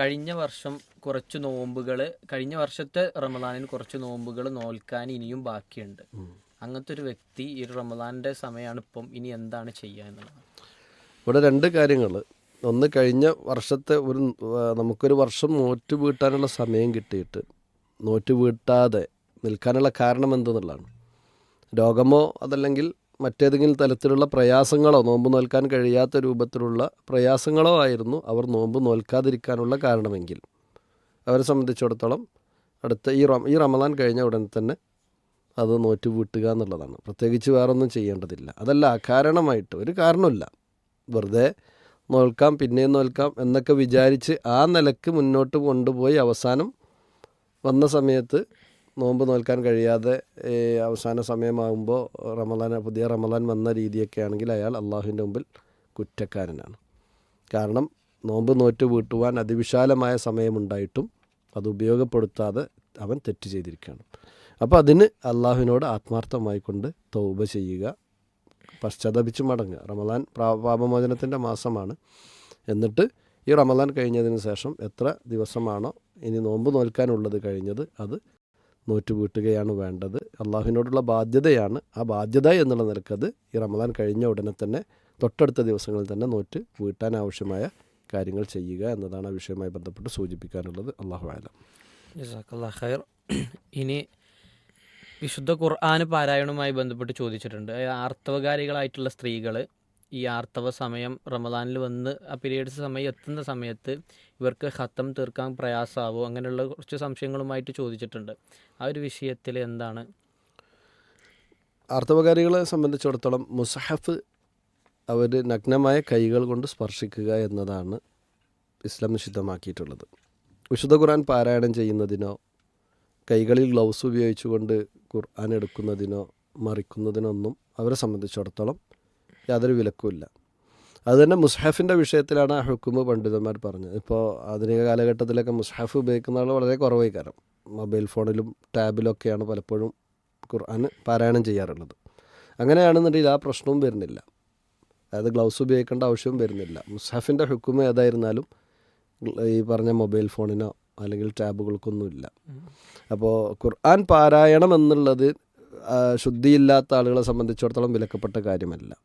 കഴിഞ്ഞ വർഷം കുറച്ച് നോമ്പുകൾ കഴിഞ്ഞ വർഷത്തെ റമദാനിൽ കുറച്ച് നോമ്പുകൾ നോൽക്കാൻ ഇനിയും ബാക്കിയുണ്ട്. അങ്ങനത്തെ ഒരു വ്യക്തി ഈ റമദാനിന്റെ സമയമാണ് ഇപ്പം ഇനി എന്താണ് ചെയ്യുക എന്നുള്ളത്. ഇവിടെ രണ്ട് കാര്യങ്ങൾ ഒന്ന് കഴിഞ്ഞ വർഷത്തെ ഒരു നമുക്കൊരു വർഷം നോറ്റ് വീട്ടാനുള്ള സമയം കിട്ടിയിട്ട് നോറ്റ് വീട്ടാതെ നിൽക്കാനുള്ള കാരണം എന്തെന്നുള്ളതാണ്. രോഗമോ അതല്ലെങ്കിൽ മറ്റേതെങ്കിലും തരത്തിലുള്ള പ്രയാസങ്ങളോ നോമ്പ് നോൽക്കാൻ കഴിയാത്ത രൂപത്തിലുള്ള പ്രയാസങ്ങളോ ആയിരുന്നു അവർ നോമ്പ് നോൽക്കാതിരിക്കാനുള്ള കാരണമെങ്കിൽ. അവരെ സംബന്ധിച്ചിടത്തോളം അടുത്ത ഈ റം ഈ റമദാൻ കഴിഞ്ഞ ഉടൻ തന്നെ അത് നോറ്റ് വീട്ടുക എന്നുള്ളതാണ്. പ്രത്യേകിച്ച് വേറൊന്നും ചെയ്യേണ്ടതില്ല. അതല്ല അകാരണമായിട്ട് ഒരു കാരണമില്ല വെറുതെ നോൽക്കാം പിന്നെയും നോൽക്കാം എന്നൊക്കെ വിചാരിച്ച് ആ നിലയ്ക്ക് മുന്നോട്ട് കൊണ്ടുപോയി അവസാനം വന്ന സമയത്ത് നോമ്പ് നോൽക്കാൻ കഴിയാതെ അവസാന സമയമാകുമ്പോൾ റമദാൻ പുതിയ റമദാൻ വന്ന രീതിയൊക്കെ ആണെങ്കിൽ അയാൾ അള്ളാഹുവിന്റെ മുമ്പിൽ കുറ്റക്കാരനാണ്. കാരണം നോമ്പ് നോറ്റ് വീട്ടുവാൻ അതിവിശാലമായ സമയമുണ്ടായിട്ടും അത് ഉപയോഗപ്പെടുത്താതെ അവൻ തെറ്റ് ചെയ്തിരിക്കുകയാണ്. അപ്പോൾ അതിന് അള്ളാഹുവിനോട് ആത്മാർത്ഥമായി കൊണ്ട് തൗബ ചെയ്യുക പശ്ചാത്തപിച്ച് മടങ്ങുക. റമദാൻ പാപമോചനത്തിന്റെ മാസമാണ്. എന്നിട്ട് ഈ റമദാൻ കഴിഞ്ഞതിന് ശേഷം എത്ര ദിവസമാണോ ഇനി നോമ്പ് നോൽക്കാനുള്ളത് കഴിഞ്ഞത് അത് നോറ്റ് വീട്ടുകയാണ് വേണ്ടത്. അള്ളാഹുവിനോടുള്ള ബാധ്യതയാണ്. ആ ബാധ്യത എന്നുള്ള നിലക്കത് ഈ റമദാൻ കഴിഞ്ഞ ഉടനെ തന്നെ തൊട്ടടുത്ത ദിവസങ്ങളിൽ തന്നെ നോറ്റ് വീട്ടാൻ ആവശ്യമായ കാര്യങ്ങൾ ചെയ്യുക എന്നതാണ് ആ വിഷയവുമായി ബന്ധപ്പെട്ട് സൂചിപ്പിക്കാനുള്ളത്. അള്ളാഹു ആലം ഖൈർ. ഇനി വിശുദ്ധ ഖുർആൻ പാരായണവുമായി ബന്ധപ്പെട്ട് ചോദിച്ചിട്ടുണ്ട്. ആർത്തവകാരികളായിട്ടുള്ള സ്ത്രീകൾ ഈ ആർത്തവ സമയം റമദാനിൽ വന്ന് ആ പീരീഡ്സ് സമയം എത്തുന്ന സമയത്ത് ഇവർക്ക് ഹത്തം തീർക്കാൻ പ്രയാസമാവോ അങ്ങനെയുള്ള കുറച്ച് സംശയങ്ങളുമായിട്ട് ചോദിച്ചിട്ടുണ്ട്. ആ ഒരു വിഷയത്തിൽ എന്താണ്? ആർത്തവകാരികളെ സംബന്ധിച്ചിടത്തോളം മുസഹഫ് അവർ നഗ്നമായ കൈകൾ കൊണ്ട് സ്പർശിക്കുക എന്നതാണ് ഇസ്ലാം നിഷിദ്ധമാക്കിയിട്ടുള്ളത്. വിശുദ്ധ ഖുർആൻ പാരായണം ചെയ്യുന്നതിനോ കൈകളിൽ ഗ്ലൗസ് ഉപയോഗിച്ചുകൊണ്ട് ഖുർആൻ എടുക്കുന്നതിനോ മറിക്കുന്നതിനോ ഒന്നും അവരെ സംബന്ധിച്ചിടത്തോളം യാതൊരു വിലക്കുമില്ല. അതുതന്നെ മുസ്ഹഫിന്റെ വിഷയത്തിലാണ് ആ ഹുക്കുമ് പണ്ഡിതന്മാർ പറഞ്ഞത്. ഇപ്പോൾ ആധുനിക കാലഘട്ടത്തിലൊക്കെ മുസ്ഹഫ് ഉപയോഗിക്കുന്ന ആൾ വളരെ കുറവായി കാരണം മൊബൈൽ ഫോണിലും ടാബിലൊക്കെയാണ് പലപ്പോഴും ഖുർആൻ പാരായണം ചെയ്യാറുള്ളത്. അങ്ങനെയാണെന്നുണ്ടെങ്കിൽ ആ പ്രശ്നവും വരുന്നില്ല. അതായത് ഗ്ലൗസ് ഉപയോഗിക്കേണ്ട ആവശ്യവും വരുന്നില്ല. മുസ്ഹഫിന്റെ ഹുക്കുമ ഏതായിരുന്നാലും ഈ പറഞ്ഞ മൊബൈൽ ഫോണിനോ അല്ലെങ്കിൽ ടാബുകൾക്കൊന്നുമില്ല. അപ്പോൾ ഖുർആൻ പാരായണം എന്നുള്ളത് ശുദ്ധിയില്ലാത്ത ആളുകളെ സംബന്ധിച്ചിടത്തോളം വിലക്കപ്പെട്ട കാര്യമല്ല.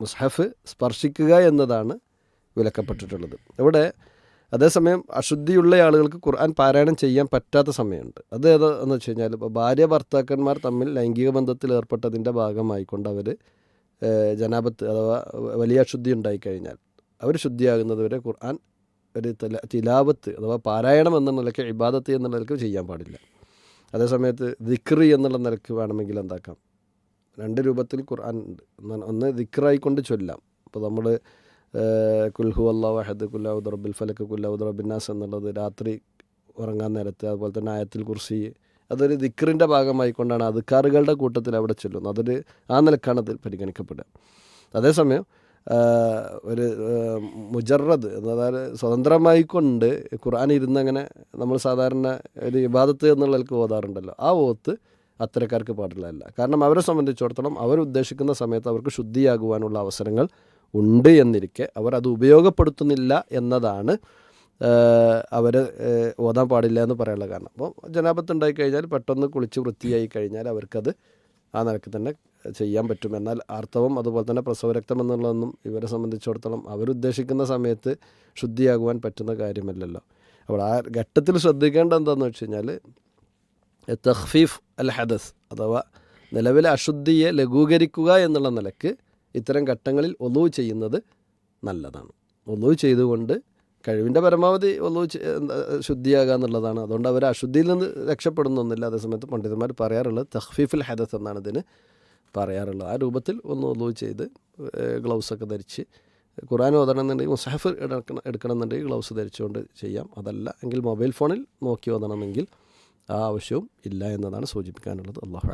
മുസ്ഹഫ് സ്പർശിക്കുക എന്നതാണ് വിലക്കപ്പെട്ടിട്ടുള്ളത്. ഇവിടെ അതേസമയം അശുദ്ധിയുള്ള ആളുകൾക്ക് ഖുർആൻ പാരായണം ചെയ്യാൻ പറ്റാത്ത സമയമുണ്ട്. അത് ഏതാന്ന് വെച്ച് കഴിഞ്ഞാൽ ഇപ്പോൾ ഭാര്യ ഭർത്താക്കന്മാർ തമ്മിൽ ലൈംഗിക ബന്ധത്തിൽ ഏർപ്പെട്ടതിന്റെ ഭാഗമായിക്കൊണ്ട് അവർ ജനാപത്ത് അഥവാ വലിയ അശുദ്ധി ഉണ്ടായിക്കഴിഞ്ഞാൽ അവർ ശുദ്ധിയാകുന്നത് വരെ ഖുർആൻ ഒരു തല തിലാവത്ത് അഥവാ പാരായണം എന്ന നിലയ്ക്ക് ഇബാദത്ത് എന്ന നിലയ്ക്ക് ചെയ്യാൻ പാടില്ല. അതേസമയത്ത് വിക്രി എന്നുള്ള നിലയ്ക്ക് വേണമെങ്കിൽ എന്താക്കാം? രണ്ട് രൂപത്തിൽ ഖുർആൻ ഉണ്ട്. ഒന്ന് ദിക്റായിക്കൊണ്ട് ചൊല്ലാം. അപ്പോൾ നമ്മൾ കുൽഹു അള്ളാഹ് വഹദ് കുല്ലാഹു റബ്ബിൽ ഫലക്ക് കുല്ലാഹു ദുറബിന്നാസ് എന്നുള്ളത് രാത്രി ഉറങ്ങാൻ നേരത്ത് അതുപോലെ തന്നെ ആയത്തിൽ കുർസി അതൊരു ദിക്റിന്റെ ഭാഗമായിക്കൊണ്ടാണ് അതുക്കാറുകളുടെ കൂട്ടത്തിൽ അവിടെ ചൊല്ലുന്നത്. അതൊരു ആ നിലക്കാണ് അതിൽ പരിഗണിക്കപ്പെടുക. അതേസമയം ഒരു മുജറത് അതായത് സ്വതന്ത്രമായി കൊണ്ട് ഖുർആൻ ഇരുന്നങ്ങനെ നമ്മൾ സാധാരണ ഒരു ഇബാദത്ത് എന്നുള്ളവർക്ക് ഓതാറുണ്ടല്ലോ. ആ ഓത്ത് അത്തരക്കാർക്ക് പാടില്ല കാരണം അവരെ സംബന്ധിച്ചിടത്തോളം അവർ ഉദ്ദേശിക്കുന്ന സമയത്ത് അവർക്ക് ശുദ്ധിയാകുവാനുള്ള അവസരങ്ങൾ ഉണ്ട് എന്നിരിക്കെ അവർ അത് ഉപയോഗപ്പെടുത്തുന്നില്ല എന്നതാണ് അവർ ഓതാൻ പാടില്ല എന്ന് പറയാനുള്ള കാരണം. അപ്പോൾ ജനാപത്ത് ഉണ്ടായി കഴിഞ്ഞാൽ പെട്ടെന്ന് കുളിച്ച് വൃത്തിയായി കഴിഞ്ഞാൽ അവർക്കത് ആ നിലയ്ക്ക് തന്നെ ചെയ്യാൻ പറ്റും. എന്നാൽ ആർത്തവം അതുപോലെ തന്നെ പ്രസവരക്തം എന്നുള്ളതൊന്നും ഇവരെ സംബന്ധിച്ചിടത്തോളം അവരുദ്ദേശിക്കുന്ന സമയത്ത് ശുദ്ധിയാകുവാൻ പറ്റുന്ന കാര്യമല്ലല്ലോ. അപ്പോൾ ആ ഘട്ടത്തിൽ ശ്രദ്ധിക്കേണ്ട എന്താണെന്ന് വെച്ച് കഴിഞ്ഞാൽ തഖ്ഫീഫ് അൽ ഹദസ് അഥവാ നിലവിലെ അശുദ്ധിയെ ലഘൂകരിക്കുക എന്നുള്ള നിലയ്ക്ക് ഇത്തരം ഘട്ടങ്ങളിൽ ഒലു ചെയ്യുന്നത് നല്ലതാണ്. ഒലു ചെയ്തുകൊണ്ട് കഴിവിന്റെ പരമാവധി ഒലു ശുദ്ധിയാകുക എന്നുള്ളതാണ്. അതുകൊണ്ട് അവർ അശുദ്ധിയിൽ നിന്ന് രക്ഷപ്പെടുന്നൊന്നുമില്ല. അതേസമയത്ത് പണ്ഡിതന്മാർ പറയാറുള്ളത് തഖ്ഫീഫുൽ ഹദസ് എന്നാണ് ഇതിന് പറയാറുള്ളത്. ആ രൂപത്തിൽ ഒന്ന് ഒലു ചെയ്ത് ഗ്ലൗസൊക്കെ ധരിച്ച് ഖുറാൻ ഓതണമെന്നുണ്ടെങ്കിൽ മുസാഫ് എടുക്കണം എടുക്കണമെന്നുണ്ടെങ്കിൽ ഗ്ലൗസ് ധരിച്ചുകൊണ്ട് ചെയ്യാം. അതല്ല എങ്കിൽ മൊബൈൽ ഫോണിൽ നോക്കി ഓതണമെങ്കിൽ ആ ആവശ്യവും ഇല്ല എന്നതാണ് സൂചിപ്പിക്കാനുള്ളത്. അള്ളാഹു